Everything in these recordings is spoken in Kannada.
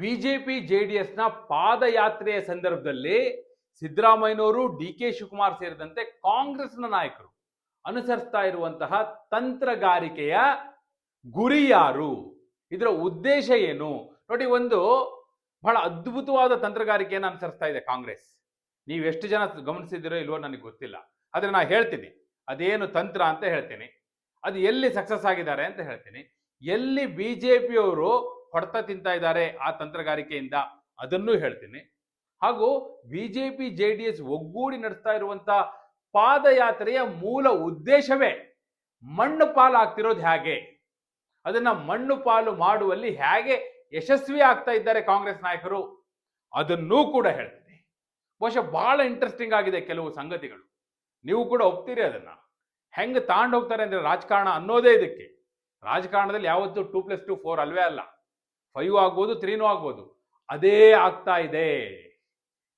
ಬಿಜೆಪಿ ಎಸ್ನ ಪಾದಯಾತ್ರೆಯ ಸಂದರ್ಭದಲ್ಲಿ ಸಿದ್ದರಾಮಯ್ಯನವರು ಡಿ ಕೆ ಶಿವಕುಮಾರ್ ಸೇರಿದಂತೆ ಕಾಂಗ್ರೆಸ್ನ ನಾಯಕರು ಅನುಸರಿಸ್ತಾ ಇರುವಂತಹ ತಂತ್ರಗಾರಿಕೆಯ ಗುರಿ ಯಾರು? ಇದರ ಉದ್ದೇಶ ಏನು? ನೋಡಿ, ಒಂದು ಬಹಳ ಅದ್ಭುತವಾದ ತಂತ್ರಗಾರಿಕೆಯನ್ನು ಅನುಸರಿಸ್ತಾ ಇದೆ ಕಾಂಗ್ರೆಸ್. ನೀವು ಎಷ್ಟು ಜನ ಗಮನಿಸಿದಿರೋ ಇಲ್ವೋ ನನಗೆ ಗೊತ್ತಿಲ್ಲ. ಆದರೆ ನಾನು ಹೇಳ್ತೀನಿ, ಅದೇನು ತಂತ್ರ ಅಂತ ಹೇಳ್ತೀನಿ. ಅದು ಎಲ್ಲಿ ಸಕ್ಸಸ್ ಆಗಿದ್ದಾರೆ ಅಂತ ಹೇಳ್ತೀನಿ. ಎಲ್ಲಿ ಬಿ ಜೆ ಪಿಯವರು ಹೊಡೆತ ತಿಂತಾ ಇದ್ದಾರೆ ಆ ತಂತ್ರಗಾರಿಕೆಯಿಂದ. ಅದನ್ನು ಹೇಳ್ತೀನಿ. ಹಾಗೂ B J P J D S ಒಗ್ಗೂಡಿ ನಡೆಸ್ತಾ ಇರುವಂತ ಪಾದಯಾತ್ರೆಯ ಮೂಲ ಉದ್ದೇಶವೇ ಮಣ್ಣು ಪಾಲು ಆಗ್ತಿರೋದು ಹೇಗೆ? ಅದನ್ನ ಮಣ್ಣು ಪಾಲು ಮಾಡುವಲ್ಲಿ ಹೇಗೆ ಯಶಸ್ವಿ ಆಗ್ತಾ ಇದ್ದಾರೆ ಕಾಂಗ್ರೆಸ್ ನಾಯಕರು? ಅದನ್ನೂ ಕೂಡ ಹೇಳ್ತೀನಿ. ಬಹುಶಃ ಬಹಳ ಇಂಟ್ರೆಸ್ಟಿಂಗ್ ಆಗಿದೆ ಕೆಲವು ಸಂಗತಿಗಳು. ನೀವು ಕೂಡ ಒಪ್ತೀರಿ ಅದನ್ನ? ಹೆಂಗೆ ತಾಂಡ್ ಹೋಗ್ತಾರೆ ಅಂದ್ರೆ ರಾಜಕಾರಣ ಅನ್ನೋದೇ ಇದಕ್ಕೆ. ರಾಜಕಾರಣದಲ್ಲಿ ಯಾವತ್ತೂ ಟೂ ಪ್ಲಸ್ ಟು ಫೋರ್ ಅಲ್ವೇ ಅಲ್ಲ. ಫೈವ್ ಆಗ್ಬೋದು, ತ್ರೀನೂ ಆಗ್ಬೋದು. ಅದೇ ಆಗ್ತಾ ಇದೆ.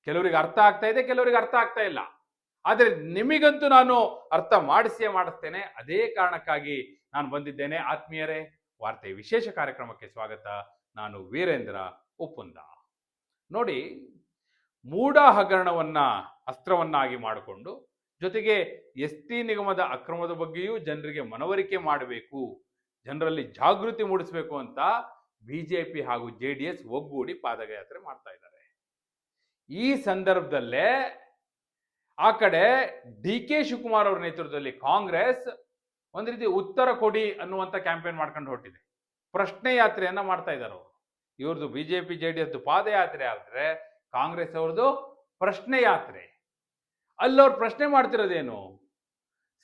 ಕೆಲವರಿಗೆ ಅರ್ಥ ಆಗ್ತಾ ಇದೆ, ಕೆಲವರಿಗೆ ಅರ್ಥ ಆಗ್ತಾ ಇಲ್ಲ. ಆದರೆ ನಿಮಗಂತೂ ನಾನು ಅರ್ಥ ಮಾಡಿಸಿಯೇ ಮಾಡಿಸ್ತೇನೆ. ಅದೇ ಕಾರಣಕ್ಕಾಗಿ ನಾನು ಬಂದಿದ್ದೇನೆ. ಆತ್ಮೀಯರೇ ವಾರ್ತೆ ವಿಶೇಷ ಕಾರ್ಯಕ್ರಮಕ್ಕೆ ಸ್ವಾಗತ. ನಾನು ವೀರೇಂದ್ರ ಉಪ್ಪುಂದ ನೋಡಿ, ಮೂಢ ಹಗರಣವನ್ನ, ಅಸ್ತ್ರವನ್ನಾಗಿ ಮಾಡಿಕೊಂಡು, ಜೊತೆಗೆ ಎಸ್ ಟಿ ನಿಗಮದ ಅಕ್ರಮದ ಬಗ್ಗೆಯೂ ಜನರಿಗೆ ಮನವರಿಕೆ ಮಾಡಬೇಕು. ಜನರಲ್ಲಿ ಜಾಗೃತಿ ಮೂಡಿಸಬೇಕು ಅಂತ ಬಿಜೆಪಿ ಹಾಗೂ ಜೆ ಡಿ ಎಸ್ ಒಗ್ಗೂಡಿ ಪಾದಯಾತ್ರೆ ಮಾಡ್ತಾ ಇದ್ದಾರೆ. ಈ ಸಂದರ್ಭದಲ್ಲೇ ಆ ಕಡೆ ಡಿ ಕೆ ಶಿವಕುಮಾರ್ ಅವರ ನೇತೃತ್ವದಲ್ಲಿ ಕಾಂಗ್ರೆಸ್ ಒಂದು ರೀತಿ ಉತ್ತರ ಕೊಡಿ ಅನ್ನುವಂಥ ಕ್ಯಾಂಪೇನ್ ಮಾಡ್ಕೊಂಡು ಹೊರಟಿದೆ. ಪ್ರಶ್ನೆ ಯಾತ್ರೆಯನ್ನ ಮಾಡ್ತಾ ಇದ್ದಾರೆ ಅವರು. ಇವ್ರದ್ದು ಬಿಜೆಪಿ ಜೆ ಡಿ ಎಸ್ ಪಾದಯಾತ್ರೆ ಆದರೆ ಕಾಂಗ್ರೆಸ್ ಅವ್ರದ್ದು ಪ್ರಶ್ನೆ ಯಾತ್ರೆ. ಅಲ್ಲವ್ರು ಪ್ರಶ್ನೆ ಮಾಡ್ತಿರೋದೇನು?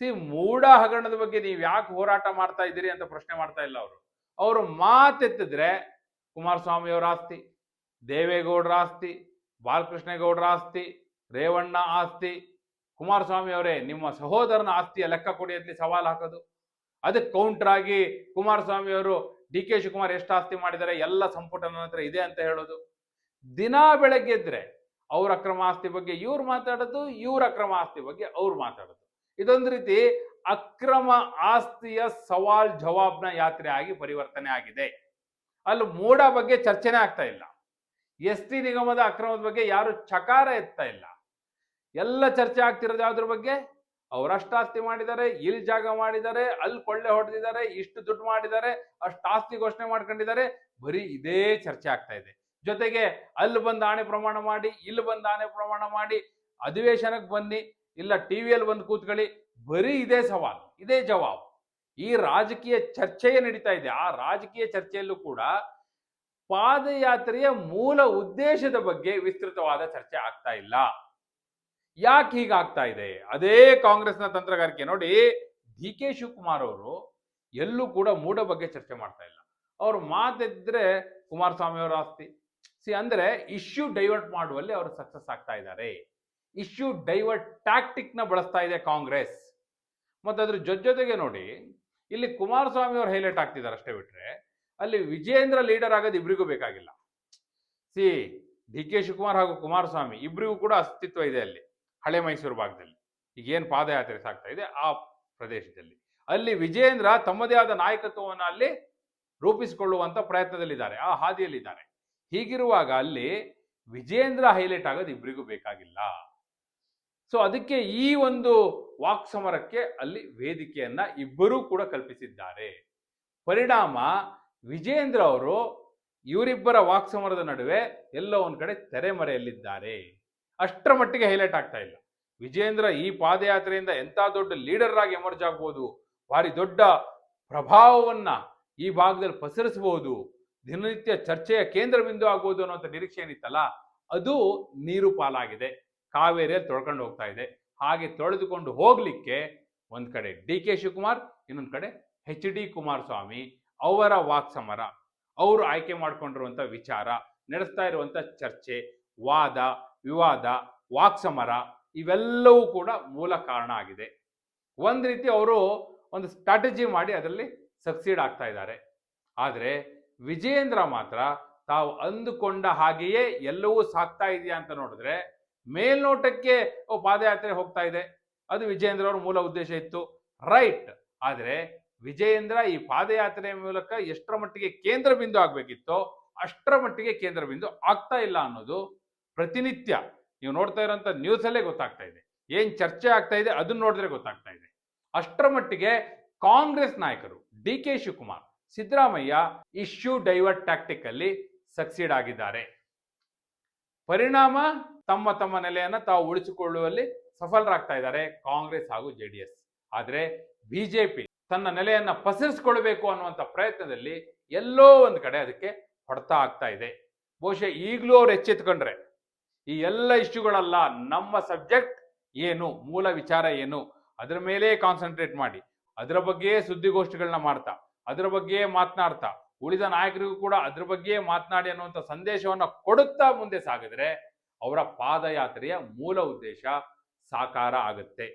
ಸಿ, ಮೂಢ ಹಗರಣದ ಬಗ್ಗೆ ನೀವು ಯಾಕೆ ಹೋರಾಟ ಮಾಡ್ತಾ ಇದ್ದೀರಿ ಅಂತ ಪ್ರಶ್ನೆ ಮಾಡ್ತಾ ಇಲ್ಲ ಅವರು. ಅವರು ಮಾತೆತ್ತಿದ್ರೆ ಕುಮಾರಸ್ವಾಮಿ ಅವರ ಆಸ್ತಿ, ದೇವೇಗೌಡರ ಆಸ್ತಿ, ಬಾಲಕೃಷ್ಣೇಗೌಡರ ಆಸ್ತಿ, ರೇವಣ್ಣ ಆಸ್ತಿ. ಕುಮಾರಸ್ವಾಮಿ ಅವರೇ ನಿಮ್ಮ ಸಹೋದರನ ಆಸ್ತಿಯ ಲೆಕ್ಕ ಕೊಡಿ ಅಂತ ಸವಾಲು ಹಾಕೋದು. ಅದಕ್ಕೆ ಕೌಂಟರ್ ಆಗಿ ಕುಮಾರಸ್ವಾಮಿ ಅವರು ಡಿ ಕೆ ಶಿವಕುಮಾರ್ ಎಷ್ಟು ಆಸ್ತಿ ಮಾಡಿದ್ದಾರೆ, ಎಲ್ಲ ಸಂಪುಟ ನನ್ನ ಹತ್ರ ಇದೆ ಅಂತ ಹೇಳೋದು. ದಿನಾ ಬೆಳಗ್ಗೆ ಇದ್ರೆ ಅವ್ರ ಅಕ್ರಮ ಆಸ್ತಿ ಬಗ್ಗೆ ಇವ್ರು ಮಾತಾಡೋದು, ಇವ್ರ ಅಕ್ರಮ ಆಸ್ತಿ ಬಗ್ಗೆ ಅವ್ರು ಮಾತಾಡೋದು. ಇದೊಂದು ರೀತಿ ಅಕ್ರಮ ಆಸ್ತಿಯ ಸವಾಲ್ ಜವಾಬ್ನ ಯಾತ್ರೆ ಆಗಿ ಪರಿವರ್ತನೆ ಆಗಿದೆ. ಅಲ್ಲಿ ಮೋಡ ಬಗ್ಗೆ ಚರ್ಚೆನೇ ಆಗ್ತಾ ಇಲ್ಲ. ಎಸ್ ಟಿ ನಿಗಮದ ಅಕ್ರಮದ ಬಗ್ಗೆ ಯಾರು ಚಕಾರ ಎತ್ತಾ ಇಲ್ಲ. ಎಲ್ಲ ಚರ್ಚೆ ಆಗ್ತಿರೋದು ಯಾವ್ದ್ರ ಬಗ್ಗೆ? ಅವ್ರಷ್ಟು ಆಸ್ತಿ ಮಾಡಿದ್ದಾರೆ ಇಲ್ಲಿ ಜಾಗ ಮಾಡಿದ್ದಾರೆ, ಅಲ್ಲಿ ಕೊಳ್ಳೆ ಹೊಡೆದಿದ್ದಾರೆ, ಇಷ್ಟು ದುಡ್ಡು ಮಾಡಿದ್ದಾರೆ, ಅಷ್ಟು ಆಸ್ತಿ ಘೋಷಣೆ ಮಾಡ್ಕೊಂಡಿದ್ದಾರೆ. ಬರೀ ಇದೇ ಚರ್ಚೆ ಆಗ್ತಾ ಇದೆ. ಜೊತೆಗೆ ಅಲ್ಲಿ ಬಂದು ಆಣೆ ಪ್ರಮಾಣ ಮಾಡಿ, ಇಲ್ಲಿ ಬಂದು ಆಣೆ ಪ್ರಮಾಣ ಮಾಡಿ ಅಧಿವೇಶನಕ್ಕೆ ಬನ್ನಿ, ಇಲ್ಲ ಟಿವಿಯಲ್ಲಿ ಬಂದು ಕೂತ್ಕೊಳ್ಳಿ ಬರೀ ಇದೇ ಸವಾಲು, ಇದೇ ಜವಾಬು. ಈ ರಾಜಕೀಯ ಚರ್ಚೆಯೇ ನಡೀತಾ ಇದೆ. ಆ ರಾಜಕೀಯ ಚರ್ಚೆಯಲ್ಲೂ ಕೂಡ ಪಾದಯಾತ್ರೆಯ ಮೂಲ ಉದ್ದೇಶದ ಬಗ್ಗೆ ವಿಸ್ತೃತವಾದ ಚರ್ಚೆ ಆಗ್ತಾ ಇಲ್ಲ. ಯಾಕೆ ಹೀಗಾಗ್ತಾ ಇದೆ? ಅದೇ ಕಾಂಗ್ರೆಸ್ನ ತಂತ್ರಗಾರಿಕೆ ನೋಡಿ, ಡಿ ಕೆ ಶಿವಕುಮಾರ್ ಅವರು ಎಲ್ಲೂ ಕೂಡ ಮೂಡ ಬಗ್ಗೆ ಚರ್ಚೆ ಮಾಡ್ತಾ ಇಲ್ಲ. ಅವ್ರು ಮಾತಿದ್ರೆ ಕುಮಾರಸ್ವಾಮಿ ಅವರ ಆಸ್ತಿ. ಸಿ, ಅಂದ್ರೆ ಇಶ್ಯೂ ಡೈವರ್ಟ್ ಮಾಡುವಲ್ಲಿ ಅವರು ಸಕ್ಸಸ್ ಆಗ್ತಾ ಇದ್ದಾರೆ. ಇಶ್ಯೂ ಡೈವರ್ಟ್ ಟ್ಯಾಕ್ಟಿಕ್ನ ಬಳಸ್ತಾ ಇದೆ ಕಾಂಗ್ರೆಸ್. ಮತ್ತೆ ಅದ್ರ ಜೊತೆ ಜೊತೆಗೆ ನೋಡಿ, ಇಲ್ಲಿ ಕುಮಾರಸ್ವಾಮಿ ಅವರು ಹೈಲೈಟ್ ಆಗ್ತಿದ್ದಾರೆ ಅಷ್ಟೇ ಬಿಟ್ರೆ, ಅಲ್ಲಿ ವಿಜೇಂದ್ರ ಲೀಡರ್ ಆಗೋದು ಇಬ್ರಿಗೂ ಬೇಕಾಗಿಲ್ಲ. ಸಿ ಡಿ ಕೆ ಶಿವಕುಮಾರ್ ಹಾಗೂ ಕುಮಾರಸ್ವಾಮಿ ಇಬ್ರಿಗೂ ಕೂಡ ಅಸ್ತಿತ್ವ ಇದೆ ಅಲ್ಲಿ, ಹಳೆ ಮೈಸೂರು ಭಾಗದಲ್ಲಿ. ಈಗೇನು ಪಾದಯಾತ್ರೆ ಸಾಗ್ತಾ ಇದೆ ಆ ಪ್ರದೇಶದಲ್ಲಿ. ಅಲ್ಲಿ ವಿಜೇಂದ್ರ ತಮ್ಮದೇ ಆದ ನಾಯಕತ್ವವನ್ನು ಅಲ್ಲಿ ರೂಪಿಸಿಕೊಳ್ಳುವಂತ ಪ್ರಯತ್ನದಲ್ಲಿದ್ದಾರೆ, ಆ ಹಾದಿಯಲ್ಲಿದ್ದಾರೆ. ಹೀಗಿರುವಾಗ ಅಲ್ಲಿ ವಿಜೇಂದ್ರ ಹೈಲೈಟ್ ಆಗೋದು ಇಬ್ಬರಿಗೂ ಬೇಕಾಗಿಲ್ಲ. ಸೊ ಅದಕ್ಕೆ ಈ ಒಂದು ವಾಕ್ ಸಮರಕ್ಕೆ ಅಲ್ಲಿ ವೇದಿಕೆಯನ್ನ ಇಬ್ಬರೂ ಕೂಡ ಕಲ್ಪಿಸಿದ್ದಾರೆ. ಪರಿಣಾಮ ವಿಜೇಂದ್ರ ಅವರು ಇವರಿಬ್ಬರ ವಾಕ್ ಸಮರದ ನಡುವೆ ಎಲ್ಲ ಒಂದ್ ಕಡೆ ತೆರೆಮರೆಯಲ್ಲಿದ್ದಾರೆ. ಅಷ್ಟರ ಮಟ್ಟಿಗೆ ಹೈಲೈಟ್ ಆಗ್ತಾ ಇಲ್ಲ. ವಿಜೇಂದ್ರ ಈ ಪಾದಯಾತ್ರೆಯಿಂದ ಎಂಥ ದೊಡ್ಡ ಲೀಡರ್ ಆಗಿ ಎಮರ್ಜ್ ಆಗ್ಬೋದು, ಭಾರಿ ದೊಡ್ಡ ಪ್ರಭಾವವನ್ನ ಈ ಭಾಗದಲ್ಲಿ ಪಸರಿಸಬಹುದು, ದಿನನಿತ್ಯ ಚರ್ಚೆಯ ಕೇಂದ್ರ ಬಿಂದು ಆಗ್ಬೋದು ಅನ್ನೋಂಥ ನಿರೀಕ್ಷೆ ಏನಿತ್ತಲ್ಲ, ಅದು ನೀರು ಪಾಲಾಗಿದೆ. ಕಾವೇರಿಯಲ್ಲಿ ತೊಳ್ಕೊಂಡು ಹೋಗ್ತಾ ಇದೆ. ಹಾಗೆ ತೊಳೆದುಕೊಂಡು ಹೋಗಲಿಕ್ಕೆ ಒಂದು ಕಡೆ ಡಿ ಕೆ ಶಿವಕುಮಾರ್, ಇನ್ನೊಂದು ಕಡೆ ಎಚ್ ಡಿ ಕುಮಾರಸ್ವಾಮಿ ಅವರ ವಾಕ್ ಸಮರ ಅವರು ಆಯ್ಕೆ ಮಾಡ್ಕೊಂಡಿರುವಂತ ವಿಚಾರ, ನಡೆಸ್ತಾ ಇರುವಂತ ಚರ್ಚೆ, ವಾದ, ವಿವಾದ ವಾಕ್ ಸಮರ ಇವೆಲ್ಲವೂ ಕೂಡ ಮೂಲ ಕಾರಣ ಆಗಿದೆ. ಒಂದು ರೀತಿ ಅವರು ಒಂದು ಸ್ಟ್ರಾಟಜಿ ಮಾಡಿ ಅದರಲ್ಲಿ ಸಕ್ಸೀಡ್ ಆಗ್ತಾ ಇದ್ದಾರೆ. ಆದರೆ ವಿಜಯೇಂದ್ರ ಮಾತ್ರ ತಾವು ಅಂದುಕೊಂಡ ಹಾಗೆಯೇ ಎಲ್ಲವೂ ಸಾಕ್ತಾ ಇದೆಯಾ ಅಂತ ನೋಡಿದ್ರೆ ಮೇಲ್ನೋಟಕ್ಕೆ ಓ ಪಾದಯಾತ್ರೆ ಹೋಗ್ತಾ ಇದೆ. ಅದು ವಿಜಯೇಂದ್ರ ಅವರ ಮೂಲ ಉದ್ದೇಶ ಇತ್ತು. ರೈಟ್. ಆದರೆ ವಿಜಯೇಂದ್ರ ಈ ಪಾದಯಾತ್ರೆಯ ಮೂಲಕ ಎಷ್ಟರ ಮಟ್ಟಿಗೆ ಕೇಂದ್ರ ಬಿಂದು ಆಗಬೇಕಿತ್ತೋ ಅಷ್ಟರ ಮಟ್ಟಿಗೆ ಕೇಂದ್ರ ಬಿಂದು ಆಗ್ತಾ ಇಲ್ಲ ಅನ್ನೋದು ಪ್ರತಿನಿತ್ಯ. ನೀವು ನೋಡ್ತಾ ಇರೋಂಥ ನ್ಯೂಸಲ್ಲೇ ಗೊತ್ತಾಗ್ತಾ ಇದೆ. ಏನು ಚರ್ಚೆ ಆಗ್ತಾ ಇದೆ ಅದನ್ನ ನೋಡಿದ್ರೆ ಗೊತ್ತಾಗ್ತಾ ಇದೆ. ಅಷ್ಟರ ಮಟ್ಟಿಗೆ ಕಾಂಗ್ರೆಸ್ ನಾಯಕರು D K Shivakumar, Siddaramaiah issue divert tactic ಅಲ್ಲಿ ಸಕ್ಸೀಡ್ ಆಗಿದ್ದಾರೆ. ಪರಿಣಾಮ ತಮ್ಮ ತಮ್ಮ ನೆಲೆಯನ್ನ ತಾವು ಉಳಿಸಿಕೊಳ್ಳುವಲ್ಲಿ ಸಫಲರಾಗ್ತಾ ಇದ್ದಾರೆ ಕಾಂಗ್ರೆಸ್ ಹಾಗೂ ಜೆ ಡಿ ಎಸ್ ಆದ್ರೆ ಬಿಜೆಪಿ ತನ್ನ ನೆಲೆಯನ್ನ ಪಸರಿಸಿಕೊಳ್ಬೇಕು ಅನ್ನುವಂಥ ಪ್ರಯತ್ನದಲ್ಲಿ ಎಲ್ಲೋ ಒಂದು ಕಡೆ ಅದಕ್ಕೆ ಹೊಡೆತ ಆಗ್ತಾ ಇದೆ. ಬಹುಶಃ ಈಗಲೂ ಅವ್ರು ಎಚ್ಚೆತ್ಕೊಂಡ್ರೆ ಈ ಎಲ್ಲ ಇಶ್ಯೂಗಳಲ್ಲ ನಮ್ಮ ಸಬ್ಜೆಕ್ಟ್ ಏನು, ಮೂಲ ವಿಚಾರ ಏನು, ಅದರ ಮೇಲೆ ಕಾನ್ಸಂಟ್ರೇಟ್ ಮಾಡಿ, ಅದರ ಬಗ್ಗೆ ಸುದ್ದಿಗೋಷ್ಠಿಗಳನ್ನ ಮಾಡ್ತಾ, ಅದರ ಬಗ್ಗೆ ಮಾತನಾಡ್ತಾ ಉಳಿದ ನಾಯಕರಿಗೂ ಕೂಡ ಅದ್ರ ಬಗ್ಗೆ ಮಾತನಾಡಿ ಅನ್ನುವಂಥ ಸಂದೇಶವನ್ನ ಕೊಡುತ್ತಾ ಮುಂದೆ ಸಾಗಿದ್ರೆ ಅವರ ಪಾದಯಾತ್ರೆಯ ಮೂಲ ಉದ್ದೇಶ ಸಾಕಾರ ಆಗುತ್ತೆ.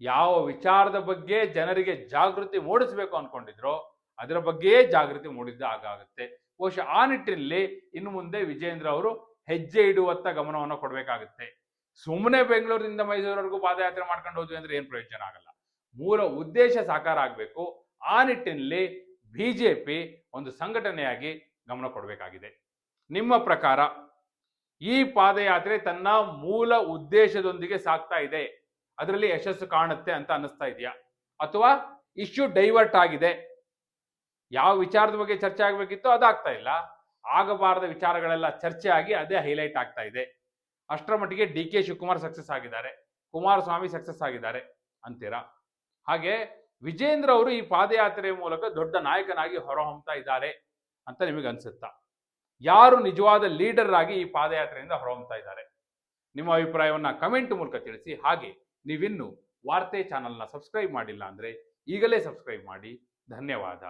ಯಾವ ವಿಚಾರದ ಬಗ್ಗೆ ಜನರಿಗೆ ಜಾಗೃತಿ ಮೂಡಿಸಬೇಕು ಅನ್ಕೊಂಡಿದ್ರೋ ಅದರ ಬಗ್ಗೆಯೇ ಜಾಗೃತಿ ಮೂಡಿದ್ದ ಆಗುತ್ತೆ. ಬಹುಶಃ ಆ ನಿಟ್ಟಿನಲ್ಲಿ ಇನ್ನು ಮುಂದೆ ವಿಜೇಂದ್ರ ಅವರು ಹೆಜ್ಜೆ ಇಡುವತ್ತ ಗಮನವನ್ನು ಕೊಡಬೇಕಾಗುತ್ತೆ. ಸುಮ್ಮನೆ ಬೆಂಗಳೂರಿನಿಂದ ಮೈಸೂರವರೆಗೂ ಪಾದಯಾತ್ರೆ ಮಾಡ್ಕೊಂಡು ಹೋದ್ವಿ ಅಂದ್ರೆ ಏನು ಪ್ರಯೋಜನ ಆಗಲ್ಲ. ಮೂಲ ಉದ್ದೇಶ ಸಾಕಾರ ಆಗಬೇಕು. ಆ ನಿಟ್ಟಿನಲ್ಲಿ ಬಿಜೆಪಿ ಒಂದು ಸಂಘಟನೆಯಾಗಿ ಗಮನ ಕೊಡಬೇಕಾಗಿದೆ. ನಿಮ್ಮ ಪ್ರಕಾರ ಈ ಪಾದಯಾತ್ರೆ ತನ್ನ ಮೂಲ ಉದ್ದೇಶದೊಂದಿಗೆ ಸಾಗ್ತಾ ಇದೆ? ಅದರಲ್ಲಿ ಯಶಸ್ಸು ಕಾಣುತ್ತೆ ಅಂತ ಅನ್ನಿಸ್ತಾ ಇದೆಯಾ? ಅಥವಾ ಇಶ್ಯೂ ಡೈವರ್ಟ್ ಆಗಿದೆ? ಯಾವ ವಿಚಾರದ ಬಗ್ಗೆ ಚರ್ಚೆ ಆಗಬೇಕಿತ್ತು ಅದಾಗ್ತಾ ಇಲ್ಲ. ಆಗಬಾರದ ವಿಚಾರಗಳೆಲ್ಲ ಚರ್ಚೆ ಆಗಿ ಅದೇ ಹೈಲೈಟ್ ಆಗ್ತಾ ಇದೆ. ಅಷ್ಟರ ಮಟ್ಟಿಗೆ ಡಿ ಕೆ ಶಿವಕುಮಾರ್ ಸಕ್ಸಸ್ ಆಗಿದ್ದಾರೆ. ಕುಮಾರಸ್ವಾಮಿ ಸಕ್ಸಸ್ ಆಗಿದ್ದಾರೆ ಅಂತೀರಾ? ಹಾಗೆ ವಿಜೇಂದ್ರ ಅವರು ಈ ಪಾದಯಾತ್ರೆ ಮೂಲಕ ದೊಡ್ಡ ನಾಯಕನಾಗಿ ಹೊರಹೊಮ್ತಾ ಇದ್ದಾರೆ ಅಂತ ನಿಮಗೆ ಅನ್ಸುತ್ತಾ? ಯಾರು ನಿಜವಾದ ಲೀಡರ್ ಆಗಿ ಈ ಪಾದಯಾತ್ರೆಯಿಂದ ಹೊರಹೊಮ್ತಾ ಇದ್ದಾರೆ? ನಿಮ್ಮ ಅಭಿಪ್ರಾಯವನ್ನ ಕಮೆಂಟ್ ಮೂಲಕ ತಿಳಿಸಿ. ಹಾಗೆ ನೀವಿನ್ನು ವಾರ್ತೆ ಚಾನಲ್ನ ಸಬ್ಸ್ಕ್ರೈಬ್ ಮಾಡಿಲ್ಲ ಅಂದ್ರೆ ಈಗಲೇ ಸಬ್ಸ್ಕ್ರೈಬ್ ಮಾಡಿ. ಧನ್ಯವಾದ.